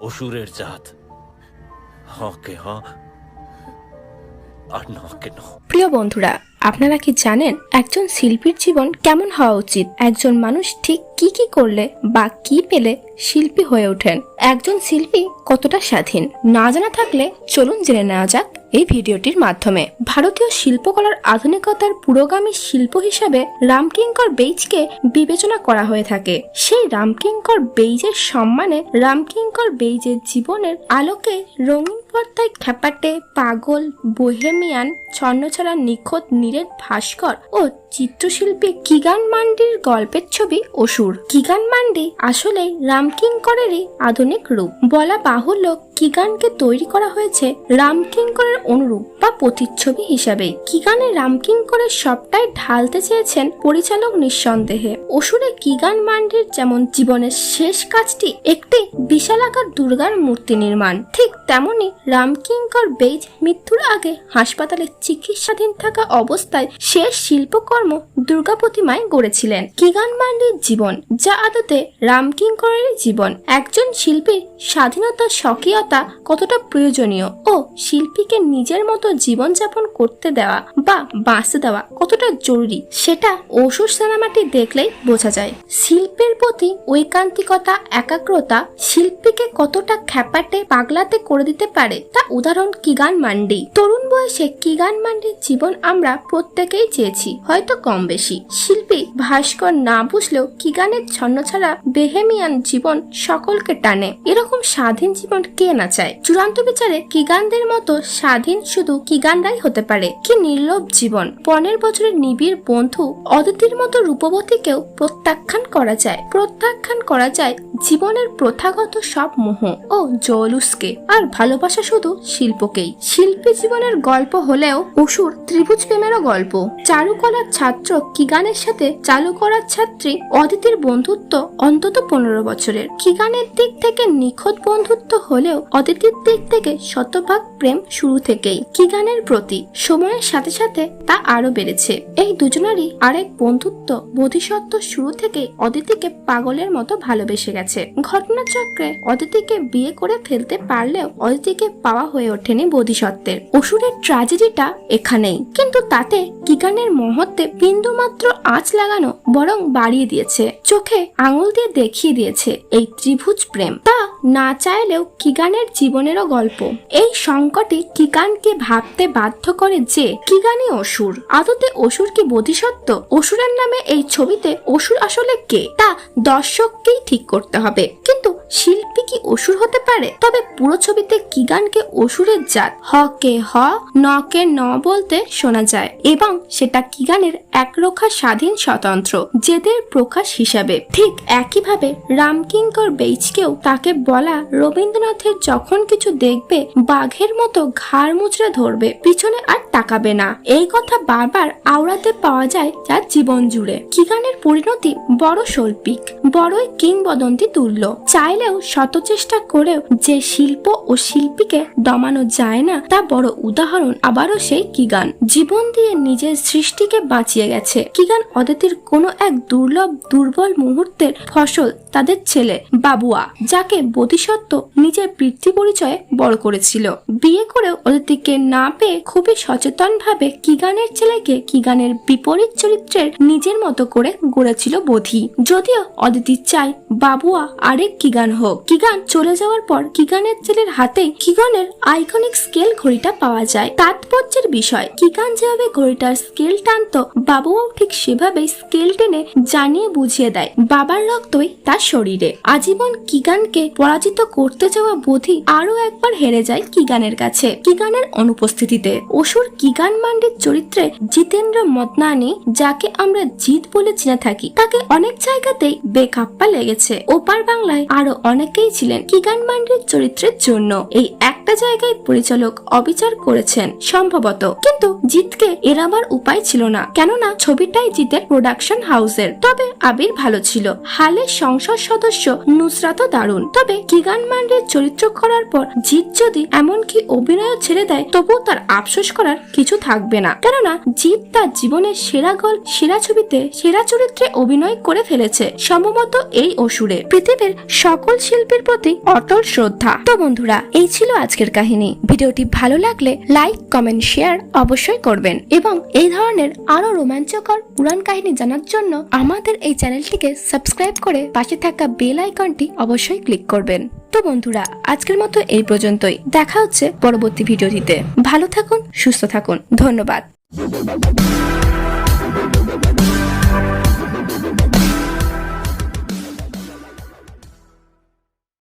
অসুরের জাত। হকে, হ। আর নকে, ন। প্রিয় বন্ধুরা, আপনারা কি জানেন একজন শিল্পীর জীবন কেমন হওয়া উচিত? একজন মানুষ ঠিক কি কি করলে বা কি পেলে শিল্পী হয়ে ওঠেন। একজন শিল্পী কতটা স্বাধীন? না জানা থাকলে চলুন জেনে নেওয়া যাক এই ভিডিওটির মাধ্যমে। ভারতীয় শিল্পকলার আধুনিকতার পুরোগামী শিল্প হিসাবে রামকিঙ্কর বেইজকে বিবেচনা করা হয়ে থাকে। সেই রামকিঙ্কর বেইজের সম্মানে রামকিঙ্কর বেইজের জীবনের আলোকে রঙিন পর্দায় খ্যাপাটে পাগল, বোহেমিয়ান, ছন্নছড়া নিখোঁত নীরের ভাস্কর ও চিত্রশিল্পী কিগান মান্ডির গল্পের ছবি অসুর। কিগান মান্ডি আসলে রামকিঙ্করেরই আধুনিক রূপ। বলা বাহুল্য, কিগানকে তৈরি করা হয়েছে রামকিঙ্করের অনুরূপ বা প্রতিচ্ছবি হিসাবে। কিগানে রামকিঙ্করের সবটাই ঢালতে চেয়েছেন পরিচালক নিঃসন্দেহে। অসুরে কিগান মান্ডির যেমন জীবনের শেষ কাজটি একটি বিশালাকার দুর্গার মূর্তি নির্মাণ। ঠিক তেমনি রামকিঙ্কর বেইজ মৃত্যুর আগে হাসপাতালে চিকিৎসাধীন থাকা অবস্থায় শেষ শিল্পকর্ম দুর্গা প্রতিমায় গড়েছিলেন। কিগান মান্ডির জীবন, যা আদতে রামকিঙ্করের জীবন। একজন শিল্পীর স্বাধীনতা, স্বকীয়তা কতটা প্রয়োজনীয় ও শিল্পীকে নিজের মতো জীবনযাপন করতে দেওয়া বা বাঁচতে দেওয়া কতটা জরুরি, সেটা অসুর সিনেমাটি দেখলেই বোঝা যায়। শিল্পের প্রতি ঐকান্তিকতা, একাগ্রতা শিল্পীকে কতটা খ্যাপাটে পাগলাতে করে দিতে পারে। তা উদাহরণ কিগান মান্ডি। তরুণ বয়সে কিগান মান্ডির জীবন আমরা প্রত্যেকেই চেয়েছি, হয়তো কম বেশি। শিল্পী ভাস্কর না বুঝলেও কিগানের ছন্ন ছাড়া বেহেমিয়ান জীবন সকলকে টানে। এরকম স্বাধীন জীবন কে না চায়? চূড়ান্ত বিচারে কিগানদের মতো স্বাধীন শুধু কিগানরাই হতে পারে। কি নির্লোভ জীবন! পনেরো বছরের নিবিড় বন্ধু অদিতির মতো রূপবতীকেও প্রত্যাখ্যান করা যায়। প্রত্যাখ্যান করা যায় জীবনের প্রথাগত সব মোহ ও জৌলুসকে, আর ভালোবাসা শুধু শিল্পকেই। শিল্পী জীবনের গল্প হলেও অসুর ত্রিভুজ প্রেমেরও গল্প। চারুকলার ছাত্র কিগানের সাথে চালুকলার ছাত্রী অদিতির বন্ধুত্ব অন্তত পনেরো বছরের। কিগানের দিক থেকে নিখোঁত বন্ধুত্ব হলেও অদিতির দিক থেকে শতভাগ প্রেম শুরু থেকেই কিগানের প্রতি। সময়ের সাথে সাথে তা আরও বেড়েছে। এই দুজনেরই আরেক বন্ধুত্ব বোধিসত্ত্ব শুরু থেকে অদিতিকে পাগলের মতো ভালোবেসে গেছে। ঘটনাচক্রে অদিতিকে বিয়ে করে ফেলতে পারলেও অদিতিকে পাওয়া হয়ে ওঠেনি বোধিসত্ত্বের। অসুরের ট্রাজেডিটা এখানেই। কিন্তু তাতে কিগানের মহত্বে বিন্দু মাত্র আঁচ লাগানো বরং বাড়িয়ে দিয়েছে। চোখে আঙুল দিয়ে দেখিয়ে দিয়েছে এই ত্রিভুজ প্রেম। তা না চাইলেও কিগানের জীবনেরও গল্প। এই সংকটে কিগানকে ভাবতে বাধ্য করে যে, কিগানই অসুর। আদতে অসুর কি বোধিসত্ত্ব? অসুরের নামে এই ছবিতে অসুর আসলে কে? তা দর্শককেই ঠিক করতে হবে। কিন্তু শিল্পী কি অসুর হতে পারে? তবে পুরো ছবিতে কিগানকে অসুরের জাত হ কে হ ন কে ন বলতে শোনা যায়। এবং সেটা কিগানের একরোখা স্বাধীন স্বতন্ত্র, জেদের প্রকাশ হিসাবে। ঠিক একইভাবে রামকিঙ্কর বেইচকেও তাকে বলা, রবীন্দ্রনাথের যখন কিছু দেখবে, বাঘের মতো ঘাড় মুচড়ে ধরবে, পিছনে আর তাকাবে না। এই কথা বারবার আওড়াতে পাওয়া যায় তার জীবন জুড়ে। কিগানের পরিণতি বড় শৈল্পিক, বড়ই কিংবদন্তি তুল্য। চাইলেও শত চেষ্টা করেও যে শিল্প ও শিল্পীকে দমানো যায় না, তা বড় উদাহরণ আবারও সেই কিগান জীবন দিয়ে নিজের সৃষ্টিকে বাঁচিয়ে গেছে। কিগান অদিতির কোনো এক দুর্লভ, দুর্বল মুহূর্তের ফসল তাদের ছেলে, বাবুয়া, যাকে বোধিসত্ত্ব নিজের বৃত্তি পরিচয়ে বড় করেছিল। বিয়ে করেও অদিতিকে না পেয়ে খুবই সচেতন ভাবে কিগানের ছেলেকে কিগানের বিপরীত চরিত্রের নিজের মতো করে গড়েছিল বোধি। যদিও অদিতি চায় বাবুয়া আরেক কিগান হোক। কিগান চলে যাওয়ার পর কিগানের ছেলের হাতে কিগানের আইকনিক স্কেল ঘড়িটা পাওয়া যায়। তাৎপর্যের বিষয়, কিগান যেভাবে ঘড়িটার স্কেল টানতো বাবুও ঠিক সেভাবে স্কেল টেনে জানিয়ে বুঝিয়ে দেয় বাবার রক্তই তার শরীরে। আজীবন কিগানকে পরাজিত করতে যাওয়া বোধি আরও একবার হেরে যায় কিগানের কাছে। কিগানের অনুপস্থিতিতে অসুর কিগান মান্ডির চরিত্রে জিতেন্দ্র মতনানি যাকে আমরা জিত বলে চিনে থাকি, তাকে অনেক জায়গাতেই বেকাপ্পা লেগেছে। ওপার বাংলায় আরও অনেকেই ছিলেন কিগান মান্ডির চরিত্রের জন্য। এই একটা জায়গায় পরিচালক অবিচার করেছেন সম্ভবত। কিন্তু জিতকে এড়াবার উপায় ছিল না। কেননা ছবিটাই জিতের প্রোডাকশন হাউসের। তবে আবির ভালো ছিল। হালের সংসদ সদস্য নুসরাতও দারুণ। তবে কিগান মান্ডের চরিত্র করার পর জিৎ যদি এমনকি অভিনয় ছেড়ে দেয়, তবুও তার আফসোস করার কিছু থাকবে না। কেননা জিত তার জীবনের সেরা গল্প সেরা ছবিতে, সেরা চরিত্রে অভিনয় করে ফেলেছে, সম্ভবত এই অসুরে। পৃথিবীর সকল শিল্পীর প্রতি অটল শ্রদ্ধা। তো বন্ধুরা, এই ছিল আজকের কাহিনী। ভিডিওটি ভালো লাগলে লাইক, কমেন্ট, শেয়ার অবশ্যই করবেন। এবং এই ধরনের আরও রোমাঞ্চকর পুরাণ কাহিনী জানার জন্য আমাদের এই চ্যানেলটিকে সাবস্ক্রাইব করে পাশে থাকা বেল আইকনটি অবশ্যই ক্লিক করবেন। পাবেন তো বন্ধুরা, আজকের মতো এই পর্যন্তই। দেখা হচ্ছে পরবর্তী ভিডিওটিতে। ভালো থাকুন, সুস্থ থাকুন। ধন্যবাদ।